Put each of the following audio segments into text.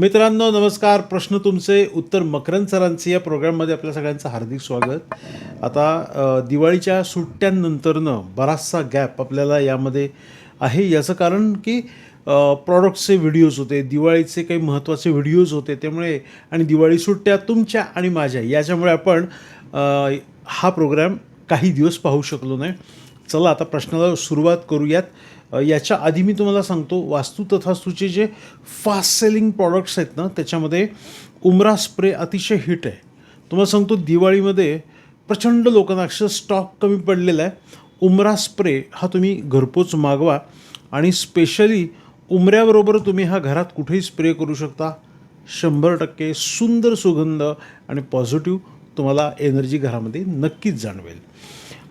मित्रांनो नमस्कार. प्रश्न तुमचे उत्तर मकरंद सरांचे. या प्रोग्राममध्ये आपल्या सगळ्यांचं हार्दिक स्वागत. आता दिवाळीच्या सुट्ट्यांनंतरनं बराचसा गॅप आपल्याला यामध्ये आहे. याचं कारण की प्रॉडक्टचे व्हिडिओज होते दिवाळीचे काही महत्त्वाचे व्हिडिओज होते त्यामुळे आणि दिवाळी सुट्ट्या तुमच्या आणि माझ्या. याच्यामुळे आपण हा प्रोग्राम काही दिवस पाहू शकलो नाही. चला आता प्रश्नाला सुरुवात करूयात. याच्या आधी मी तुम्हाला सांगतो वास्तू तथास्तूचे जे फास्ट सेलिंग प्रॉडक्ट्स आहेत ना त्याच्यामध्ये उमरा स्प्रे अतिशय हिट आहे. तुम्हाला सांगतो दिवाळीमध्ये प्रचंड लोकांना अक्षर स्टॉक कमी पडलेला आहे. उमरा स्प्रे हा तुम्ही घरपोच मागवा आणि स्पेशली उमऱ्याबरोबर तुम्ही हा घरात कुठेही स्प्रे करू शकता. शंभर टक्के सुंदर सुगंध आणि पॉझिटिव्ह तुम्हाला एनर्जी घरामध्ये नक्कीच जाणवेल.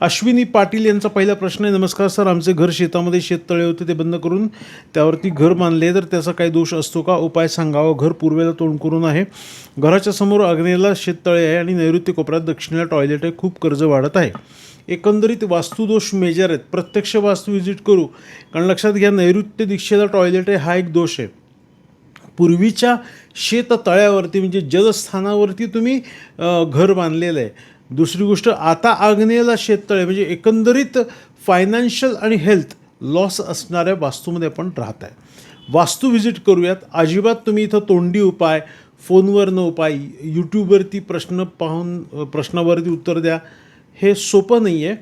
अश्विनी पाटील यांचा पहिला प्रश्न आहे नमस्कार सर आमचे घर शेतामध्ये शेततळे होते ते बंद करून त्यावरती घर बांधले तर त्याचा काही दोष असतो का? उपाय सांगावा घर पूर्वेला तोंड करून आहे. घराच्या समोर आग्नेयला शेततळे आहे आणि नैऋत्य कोपऱ्यात दक्षिणेला टॉयलेट आहे खूप कर्ज वाढत आहे. एकंदरीत वास्तुदोष मेजर आहेत. प्रत्यक्ष वास्तू व्हिजिट करू कारण लक्षात घ्या नैऋत्य दिशेला टॉयलेट आहे हा एक दोष आहे. पूर्वीच्या शेततळ्यावरती म्हणजे जलस्थानावरती तुम्ही घर बांधलेलं आहे. दुसरी गोष्ट आता आग्नेयला शेततळे म्हणजे एकंदरीत फायनान्शियल आणि हेल्थ लॉस असणाऱ्या वास्तूमध्ये आपण राहत आहे वास्तू व्हिजिट करूयात. अजिबात तुम्ही इथं तोंडी उपाय फोनवरनं उपाय यूट्यूबवरती प्रश्न पाहून प्रश्नावरती उत्तर द्या. हे सोपं नाही आहे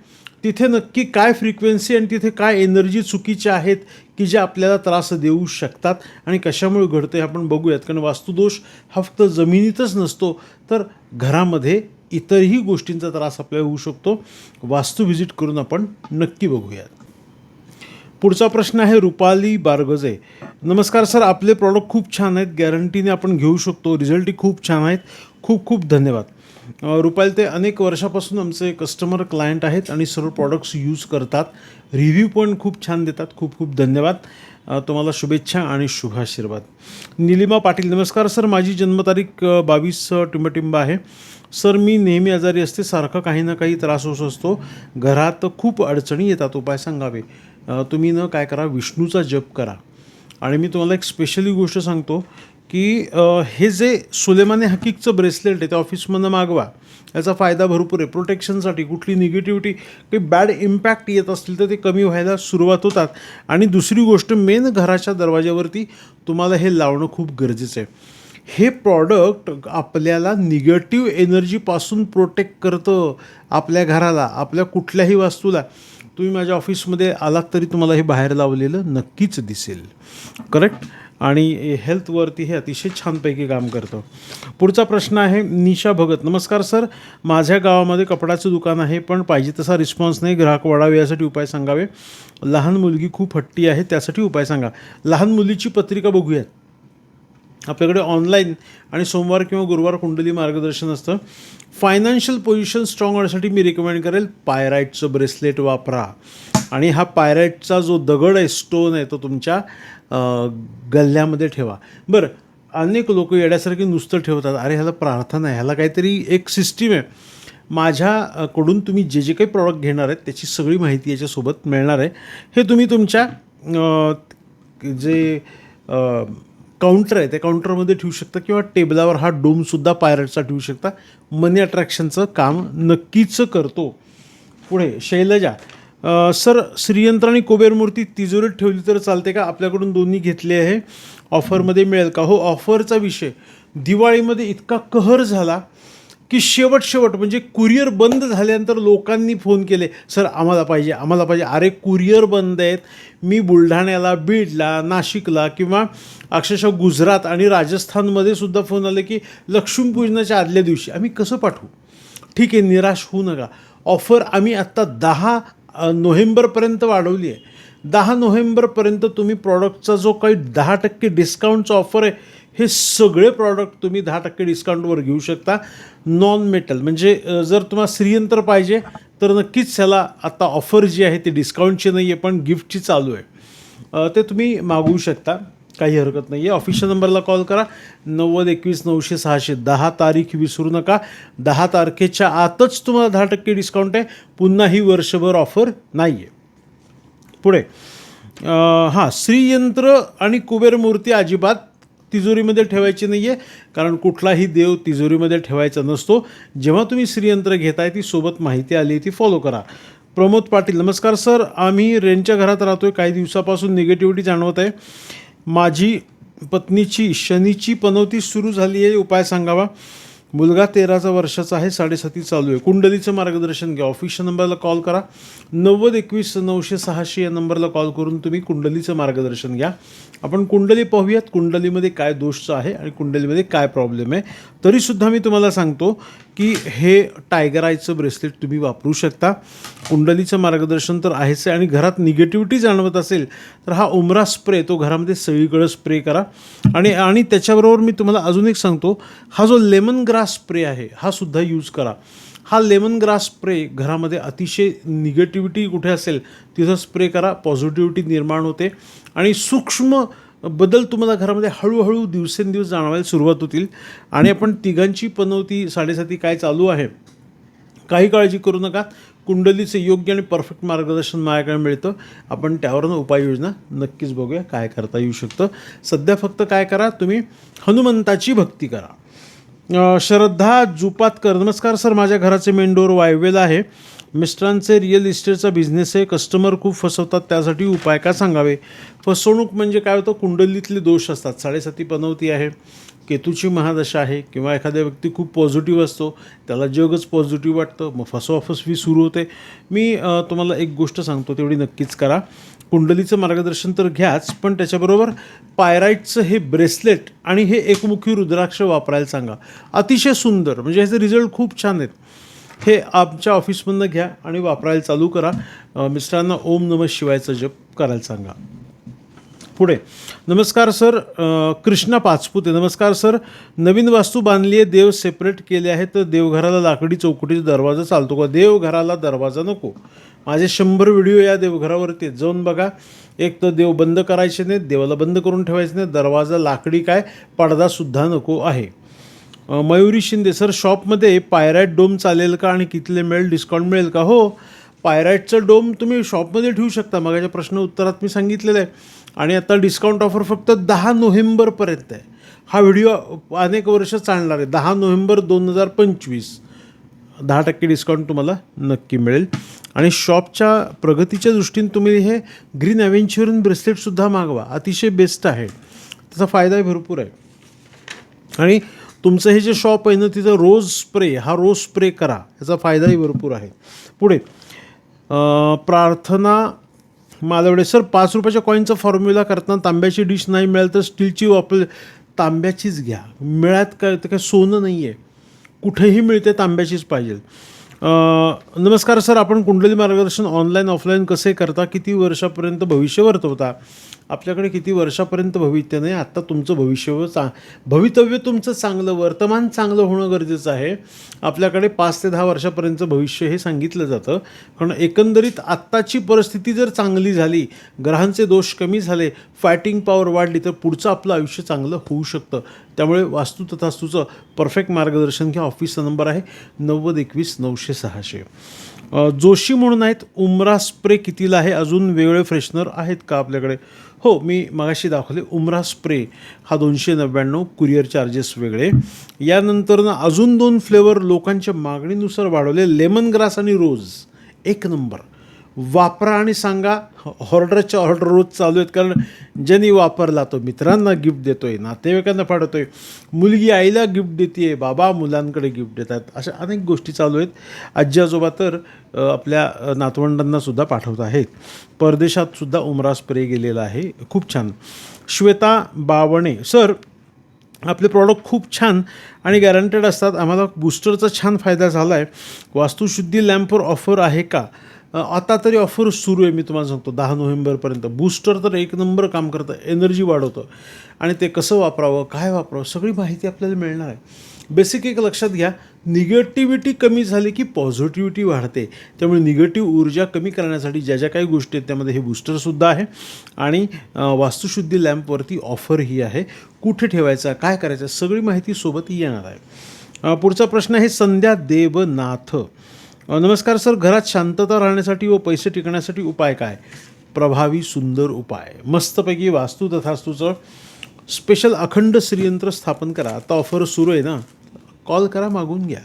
तिथे नक्की काय फ्रिक्वेन्सी आणि तिथे काय एनर्जी चुकीच्या आहेत की ज्या आपल्याला त्रास देऊ शकतात आणि कशामुळे घडतं हे आपण बघूयात. कारण वास्तुदोष हा फक्त जमिनीतच नसतो तर घरामध्ये इतरही गोष्टींचा त्रास आपल्याला होऊ शकतो. वास्तू व्हिजिट करून आपण नक्की बघूयात. पुढचा प्रश्न आहे रुपाली बारगजे. नमस्कार सर आपले प्रॉडक्ट खूप छान आहेत. गॅरंटीने आपण घेऊ शकतो. रिझल्टही खूप छान आहेत. खूप खूप धन्यवाद. अ, ते अनेक वर्षापासून आमचे कस्टमर क्लायंट आहेत आणि सर्व प्रॉडक्ट्स यूज करतात. रिव्ह्यू पण खूप छान देतात. खूप खूप धन्यवाद. तुम्हाला शुभेच्छा आणि शुभाशीर्वाद. निलिमा पाटील नमस्कार सर. माझी जन्मतारीख बावीस अ, टिंबटिंब आहे. सर मी नेहमी आजारी असते. सारखं काही ना काही त्रास होत असतो. घरात खूप अडचणी येतात. उपाय सांगावे. तुम्ही न काय करा? विष्णूचा जप करा. आणि मी तुम्हाला एक स्पेशली गोष्ट सांगतो. की अ, हे जे सुलेमाने हकीकचं ब्रेसलेट आहे ते ऑफिसमधनं मागवा. याचा फायदा भरपूर आहे. प्रोटेक्शनसाठी कुठली निगेटिव्हिटी काही बॅड इम्पॅक्ट येत असतील तर ते कमी व्हायला सुरुवात होतात. आणि दुसरी गोष्ट मेन घराच्या दरवाज्यावरती तुम्हाला हे लावणं खूप गरजेचं आहे. हे प्रॉडक्ट आपल्याला निगेटिव्ह एनर्जीपासून प्रोटेक्ट करतं आपल्या घराला आपल्या कुठल्याही वस्तूला. तुम्ही माझ्या ऑफिसमध्ये आलात तरी तुम्हाला हे बाहेर लावलेलं नक्कीच दिसेल. करेक्ट? आणि हेल्थवरती हे अतिशय छानपैकी काम करतं. पुढचा प्रश्न आहे निशा भगत. नमस्कार सर. माझ्या गावामध्ये कपड्याचं दुकान आहे पण पाहिजे तसा रिस्पॉन्स नाही. ग्राहक वाढावे यासाठी उपाय सांगावे. लहान मुलगी खूप हट्टी आहे त्यासाठी उपाय सांगा. लहान मुलीची पत्रिका बघूयात. आपल्याकडे ऑनलाईन आणि सोमवार किंवा गुरुवार कुंडली मार्गदर्शन असतं. फायनान्शियल पोझिशन स्ट्रॉंग होण्यासाठी मी रिकमेंड करेल पायराईटचं ब्रेसलेट वापरा. आणि हा पायराईटचा जो दगड आहे स्टोन आहे तो तुमच्या गल्ल्यामध्ये ठेवा. बरं अनेक लोक येण्यासारखी नुसतं ठेवतात. अरे ह्याला प्रार्थना आहे. ह्याला काहीतरी एक सिस्टीम आहे. माझ्याकडून तुम्ही जे जे काही प्रॉडक्ट घेणार आहेत त्याची सगळी माहिती याच्यासोबत मिळणार आहे. हे तुम्ही तुमच्या जे काउंटर आहे त्या काउंटरमध्ये ठेवू शकता किंवा टेबलावर हा डोमसुद्धा पायरटचा ठेवू शकता. मनी अट्रॅक्शनचं काम नक्कीच करतो. पुढे शैलजा. सर श्रीयंत्र आणि कुबेर मूर्ती तिजोरीत ठेवली तर चालते का? आपल्याकडून दोन्ही घेतले आहे. ऑफरमध्ये मिळेल का? हो ऑफरचा विषय. दिवाळीमध्ये इतका कहर झाला. की शेवट शेवट म्हणजे कुरिअर बंद झाल्यानंतर लोकांनी फोन केले सर आम्हाला पाहिजे आम्हाला पाहिजे. अरे कुरिअर बंद आहेत. मी बुलढाण्याला बीडला नाशिकला किंवा अक्षरशः गुजरात आणि राजस्थानमध्ये सुद्धा फोन आले की लक्ष्मीपूजनाच्या आदल्या दिवशी आम्ही कसं पाठवू? ठीक आहे निराश होऊ नका. ऑफर आम्ही आत्ता दहा नोव्हेंबरपर्यंत वाढवली आहे. दहा नोव्हेंबरपर्यंत तुम्ही प्रॉडक्टचा जो काही दहा टक्के डिस्काउंटचा ऑफर आहे हे सगळे प्रॉडक्ट तुम्ही दहा टक्के डिस्काउंटवर घेऊ शकता. नॉन मेटल म्हणजे जर तुम्हाला श्रीयंत्र पाहिजे तर नक्कीच ह्याला आता ऑफर जी आहे ती डिस्काउंटची नाही आहे पण गिफ्टची चालू आहे. ते तुम्ही मागवू शकता. काही हरकत नाही आहे ऑफिशियल नंबरला कॉल करा. नव्वद एकवीस नऊशे सहाशे दहा तारीख विसरू नका. दहा तारखेच्या आतच तुम्हाला दहा टक्के डिस्काउंट आहे. पुन्हा ही वर्षभर ऑफर नाही आहे पुढे हां श्रीयंत्र आणि कुबेर मूर्ती अजिबात तिजोरीमध्ये ठेवायची नाही आहे कारण कुठलाही देव तिजोरीमध्ये ठेवायचा नसतो. जेव्हा तुम्ही श्रीयंत्र घेताय ती सोबत माहिती आली ती फॉलो करा. प्रमोद पाटील नमस्कार सर. आम्ही रेंटच्या घरात राहतोय काही दिवसापासून निगेटिव्हिटी जाणवत आहे. माझी पत्नीची शनीची पनवती सुरू झाली आहे उपाय सांगावा? मुलगा तेराचा वर्षाचा आहे साडेसाती चालू आहे. कुंडलीचं मार्गदर्शन घ्या. ऑफिशियल नंबरला कॉल करा. नव्वद एकवीस नऊशे सहाशे या नंबरला कॉल करून तुम्ही कुंडलीचं मार्गदर्शन घ्या. आपण कुंडली पाहूयात. कुंडलीमध्ये काय दोषचं आहे आणि कुंडलीमध्ये काय प्रॉब्लेम आहे. तरीसुद्धा मी तुम्हाला सांगतो की हे टायगर आयचं ब्रेसलेट तुम्ही वापरू शकता. कुंडलीचं मार्गदर्शन तर आहेच आहे आणि घरात निगेटिव्हिटी जाणवत असेल तर हा उमरा स्प्रे तो घरामध्ये सगळीकडं स्प्रे करा. आणि आणि त्याच्याबरोबर मी तुम्हाला अजून एक सांगतो. हा जो लेमन ग्रास स्प्रे आहे हा सुद्धा यूज करा. हा लेमन ग्रास स्प्रे घरामध्ये अतिशय निगेटिव्हिटी कुठे असेल तिथं स्प्रे करा पॉझिटिव्हिटी निर्माण होते. आणि सूक्ष्म बदल तुम्हाला घरामध्ये हळूहळू दिवसेंदिवस जाणवायला सुरुवात होतील. आणि आपण तिघांची पनवती साडेसाती काय चालू आहे काही काळजी करू नका. कुंडलीचं योग्य आणि परफेक्ट मार्गदर्शन माझ्याकडे मिळतं. आपण त्यावरनं उपाययोजना नक्कीच बघूया काय करता येऊ शकतं. सध्या फक्त काय करा तुम्ही हनुमंताची भक्ती करा. श्रद्धा जुपातकर नमस्कार सर माझ्या घराचे मेन डोअर वायवेल आहे. मिस्टरांचे रिअल इस्टेटचा बिझनेस आहे. कस्टमर खूप फसवतात त्यासाठी उपाय काय सांगावे? फसवणूक म्हणजे काय होतं? कुंडलीतले दोष असतात. साडेसाती पनवती आहे केतूची महादशा आहे किंवा एखाद्या व्यक्ती खूप पॉझिटिव्ह असतो त्याला जगच पॉझिटिव्ह वाटतं मग फसवाफसवी सुरू होते. मी तुम्हाला एक गोष्ट सांगतो तेवढी नक्कीच करा. कुंडलीचं मार्गदर्शन तर घ्याच पण त्याच्याबरोबर पायराईटचं हे ब्रेसलेट आणि हे एकमुखी रुद्राक्ष वापरायला सांगा. अतिशय सुंदर म्हणजे ह्याचे रिझल्ट खूप छान आहेत. हे आमच्या ऑफिसमधनं घ्या आणि वापरायला चालू करा. मिस्टरांना ओम नमः शिवायचं जप करायला सांगा. पुढे नमस्कार सर कृष्णा पाचपुते नमस्कार सर. नवीन वास्तू बांधली आहे देव सेपरेट केले आहे तर देवघराला लाकडी चौकटीचा दरवाजा चालतो का? देवघराला दरवाजा नको. माझे शंभर व्हिडिओ या देवघरावरती जाऊन बघा. एक तर देव बंद करायचे नाहीत देवाला बंद करून ठेवायचे नाही दरवाजा लाकडी काय? पडदासुद्धा नको आहे. मयुरी शिंदे सर शॉपमध्ये पायराईट डोम चालेल का आणि कितले मिळेल डिस्काउंट मिळेल का? हो पायराईटचं डोम तुम्ही शॉपमध्ये ठेवू शकता. मगाच्या प्रश्न उत्तरात मी सांगितलेलं आहे. आणि आता डिस्काउंट ऑफर फक्त दहा नोव्हेंबरपर्यंत आहे. हा व्हिडिओ अनेक वर्ष चालणार आहे. दहा नोव्हेंबर दोन हजार पंचवीस. दहा टक्के डिस्काउंट तुम्हाला नक्की मिळेल. आणि शॉपच्या प्रगतीच्या दृष्टीने तुम्ही हे ग्रीन ॲव्हेंच्युरन ब्रेसलेटसुद्धा मागवा. अतिशय बेस्ट आहे. त्याचा फायदाही भरपूर आहे. आणि तुमचं हे जे शॉप आहे ना तिथं रोज स्प्रे हा रोज स्प्रे करा. याचा फायदाही भरपूर आहे. पुढे प्रार्थना मालवडे सर पाच रुपयाच्या कॉईनचा फॉर्म्युला करताना तांब्याची डिश नाही मिळाली तर स्टीलची वापर तांब्याचीच घ्या. मिळ्यात काय तर काय सोनं नाही आहे कुठेही मिळते तांब्याचीच पाहिजे. नमस्कार सर आपण कुंडली मार्गदर्शन ऑनलाईन ऑफलाईन कसे करता? किती वर्षापर्यंत भविष्य वर्तवता आपल्याकडे किती वर्षापर्यंत भवित्य नाही आत्ता तुमचं भविष्य चा भवितव्य तुमचं चांगलं वर्तमान चांगलं होणं गरजेचं आहे. आपल्याकडे पाच ते दहा वर्षापर्यंतचं भविष्य हे सांगितलं जातं. कारण एकंदरीत आत्ताची परिस्थिती जर चांगली झाली ग्रहांचे दोष कमी झाले फायटिंग पॉवर वाढली तर पुढचं आपलं आयुष्य चांगलं होऊ शकतं. त्यामुळे वास्तू तथास्तूचं परफेक्ट मार्गदर्शन घ्या. ऑफिसचा नंबर आहे नव्वद एकवीस नऊशे सहाशे. जोशी म्हणून आहेत उमरा स्प्रे कितीला आहे? अजून वेगळे फ्रेशनर आहेत का आपल्याकडे? हो मी मगाशी दाखवले उमरा स्प्रे हा दोनशे नव्याण्णव कुरिअर चार्जेस वेगळे. यानंतरनं अजून दोन फ्लेवर लोकांच्या मागणीनुसार वाढवले लेमन ग्रास आणि रोज. एक नंबर. वापरा आणि सांगा. ऑर्डरच्या ऑर्डर रोज चालू आहेत. कारण ज्यांनी वापरला तो मित्रांना गिफ्ट देतो आहे नातेवाईकांना पाठवतोय. मुलगी आईला गिफ्ट देते आहे बाबा मुलांकडे गिफ्ट देतात. अशा अनेक गोष्टी चालू आहेत. आजी आजोबा तर आपल्या नातवंडांनासुद्धा पाठवत आहेत. परदेशातसुद्धा उमरा स्प्रे गेलेला आहे. खूप छान. श्वेता बावणे सर आपले प्रॉडक्ट खूप छान आणि गॅरंटेड असतात. आम्हाला बूस्टरचा छान फायदा झाला आहे वास्तुशुद्धी लॅम्पवर ऑफर आहे का? आता तरी ऑफर सुरू आहे मी तुम्हाला सांगतो. दहा नोव्हेंबरपर्यंत. बूस्टर तर एक नंबर काम करतं. एनर्जी वाढवतं. आणि ते कसं वापरावं काय वापरावं सगळी माहिती आपल्याला मिळणार आहे. बेसिक एक लक्षात घ्या. निगेटिव्हिटी कमी झाली की पॉझिटिव्हिटी वाढते. त्यामुळे निगेटिव्ह ऊर्जा कमी करण्यासाठी ज्या ज्या काही गोष्टी आहेत त्यामध्ये हे बूस्टरसुद्धा आहे. आणि वास्तुशुद्धी लॅम्पवरती ऑफर ही आहे. कुठे ठेवायचा काय करायचं सगळी माहिती सोबत येणार आहे. पुढचा प्रश्न आहे संध्या देवनाथ. नमस्कार सर घरात शांतता राहण्यासाठी व पैसे टिकण्यासाठी उपाय काय? प्रभावी सुंदर उपाय. मस्तपैकी वास्तू तथास्तूचं स्पेशल अखंड श्रीयंत्र स्थापन करा. आता ऑफर सुरू आहे ना? कॉल करा मागून घ्या.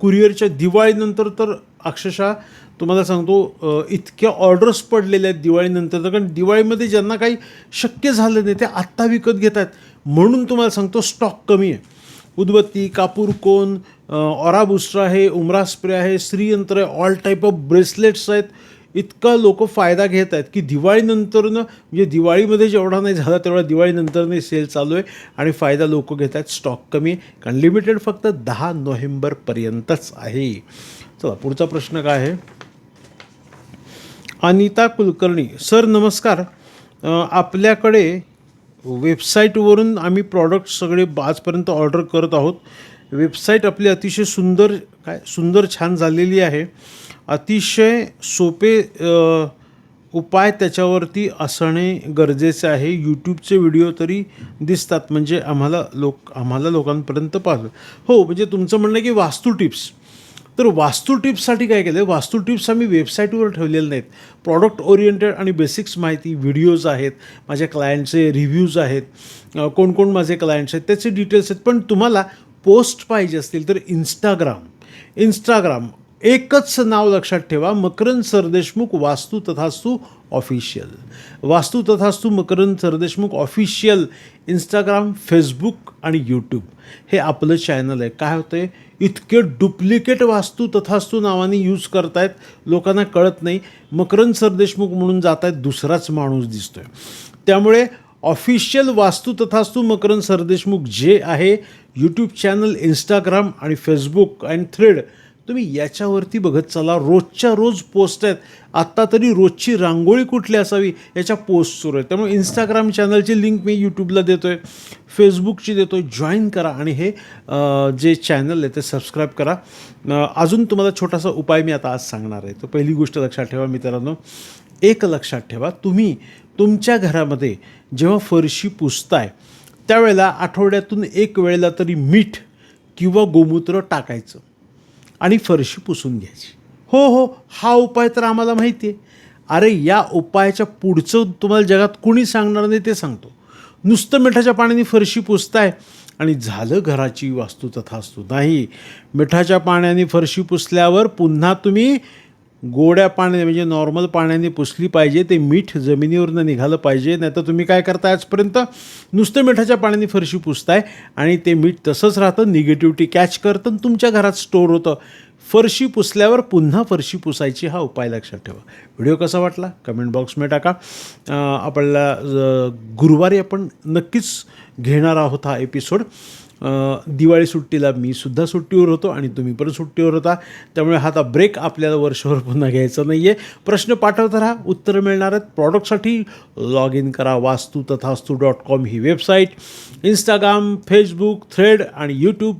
कुरिअरच्या दिवाळीनंतर तर अक्षरशः तुम्हाला सांगतो इतक्या ऑर्डर्स पडलेल्या आहेत दिवाळीनंतर तर. कारण दिवाळीमध्ये ज्यांना काही शक्य झालं नाही ते आत्ता विकत घेत आहेत म्हणून तुम्हाला सांगतो स्टॉक कमी आहे. उदबत्ती कापूर कोन ऑरा बुस्टर आहे उमरा स्प्रे आहे श्रीयंत्र आहे ऑल टाईप ऑफ ब्रेसलेट्स आहेत. इतका लोक फायदा घेत आहेत की दिवाळीनंतरनं म्हणजे दिवाळीमध्ये जेवढा नाही झाला तेवढा दिवाळीनंतरने सेल चालू आहे आणि फायदा लोक घेत आहेत स्टॉक कमी आहे. कारण लिमिटेड फक्त दहा नोव्हेंबरपर्यंतच आहे. चला पुढचा प्रश्न काय आहे? अनिता कुलकर्णी सर नमस्कार. आपल्याकडे वेबसाईटवरून आम्ही प्रॉडक्ट सगळे आजपर्यंत ऑर्डर करत आहोत. वेबसाईट आपली अतिशय सुंदर काय सुंदर छान झालेली आहे. अतिशय सोपे उपाय त्याच्यावरती असणे गरजेचे आहे. यूट्यूबचे व्हिडिओ तरी दिसतात. म्हणजे आम्हाला लोक आम्हाला लोकांपर्यंत पाहतो. हो म्हणजे तुमचं म्हणणं आहे की वास्तू टिप्स तर वास्तू टिप्ससाठी काय केलं आहे वास्तू टिप्स आम्ही वेबसाईटवर ठेवलेले नाहीत. प्रॉडक्ट ओरिएंटेड आणि बेसिक्स माहिती व्हिडिओज आहेत माझ्या क्लायंटचे रिव्ह्यूज आहेत कोणकोण कोण कोण माझे क्लायंट्स आहेत त्याचे डिटेल्स आहेत. पण तुम्हाला पोस्ट पाहिजे असतील तर इंस्टाग्राम इंस्टाग्राम एकच नाव लक्षात ठेवा Makarand Sardeshmukh Vastu Tathastu official Vastu Tathastu Makarand Sardeshmukh official Instagram Facebook आणि यूट्यूब हे आपलं चॅनल आहे. काय होतं आहे इतके डुप्लिकेट वास्तू तथास्तू नावाने यूज करतायत लोकांना कळत नाही. मकरंद सरदेशमुख म्हणून जात आहेत दुसराच माणूस दिसतोय. त्यामुळे ऑफिशियल वास्तू तथास्तू मकरंद सरदेशमुख जे आहे यूट्यूब चॅनल इंस्टाग्राम आणि फेसबुक अँड थ्रेड तुम्ही याच्यावरती बघत चला. रोजच्या रोज पोस्ट आहेत. आत्ता तरी रोजची रांगोळी कुठली असावी याच्या पोस्ट सुरू आहेत. त्यामुळे इंस्टाग्राम चॅनलची लिंक मी यूट्यूबला देतो आहे फेसबुकची देतो आहे जॉईन करा आणि हे जे चॅनल आहे ते सबस्क्राईब करा. अजून तुम्हाला छोटासा उपाय मी आता आज सांगणार आहे. तो पहिली गोष्ट लक्षात ठेवा मित्रांनो. एक लक्षात ठेवा तुम्ही तुमच्या घरामध्ये जेव्हा फरशी पुसताय त्यावेळेला आठवड्यातून एक वेळेला तरी मीठ किंवा गोमूत्र टाकायचं आणि फरशी पुसून घ्यायची. हो हो हा उपाय तर आम्हाला माहिती आहे अरे या उपायाच्या पुढचं तुम्हाला जगात कुणी सांगणार नाही ते सांगतो. नुसतं मिठाच्या पाण्याने फरशी पुसताय. आणि झालं घराची वास्तू तथास्तू नाही मिठाच्या पाण्याने फरशी पुसल्यावर पुन्हा तुम्ही गोड्या पाण्याने म्हणजे नॉर्मल पाण्याने पुसली पाहिजे ते मीठ जमिनीवरनं निघालं पाहिजे. नाही तर तुम्ही काय करताय आजपर्यंत? नुसतं मिठाच्या पाण्याने फरशी पुसताय आणि ते मीठ तसंच राहतं निगेटिव्हिटी कॅच करतं आणि तुमच्या घरात स्टोअर होतं. फरशी पुसल्यावर पुन्हा फरशी पुसायची हा उपाय लक्षात ठेवा. व्हिडिओ कसा वाटला? कमेंट बॉक्समध्ये टाका. आपल्याला गुरुवारी आपण नक्कीच घेणार आहोत हा एपिसोड. दिवाळी सुट्टीला मी सुद्धा सुट्टीवर होतो आणि तुम्ही पण सुट्टीवर होता. त्यामुळे हा आता ब्रेक आपल्याला वर्षभर पुन्हा घ्यायचा नाही आहे प्रश्न पाठवता राहा. उत्तर मिळणार आहेत. प्रॉडक्टसाठी लॉग इन करा. वास्तू तथास्तू डॉट कॉम ही वेबसाईट इंस्टाग्राम फेसबुक थ्रेड आणि यूट्यूब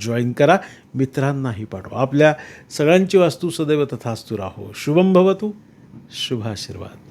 जॉईन करा मित्रांनाही पाठवा. आपल्या सगळ्यांची वास्तू सदैव तथास्तू राहो. शुभम भवतु. शुभाशीर्वाद.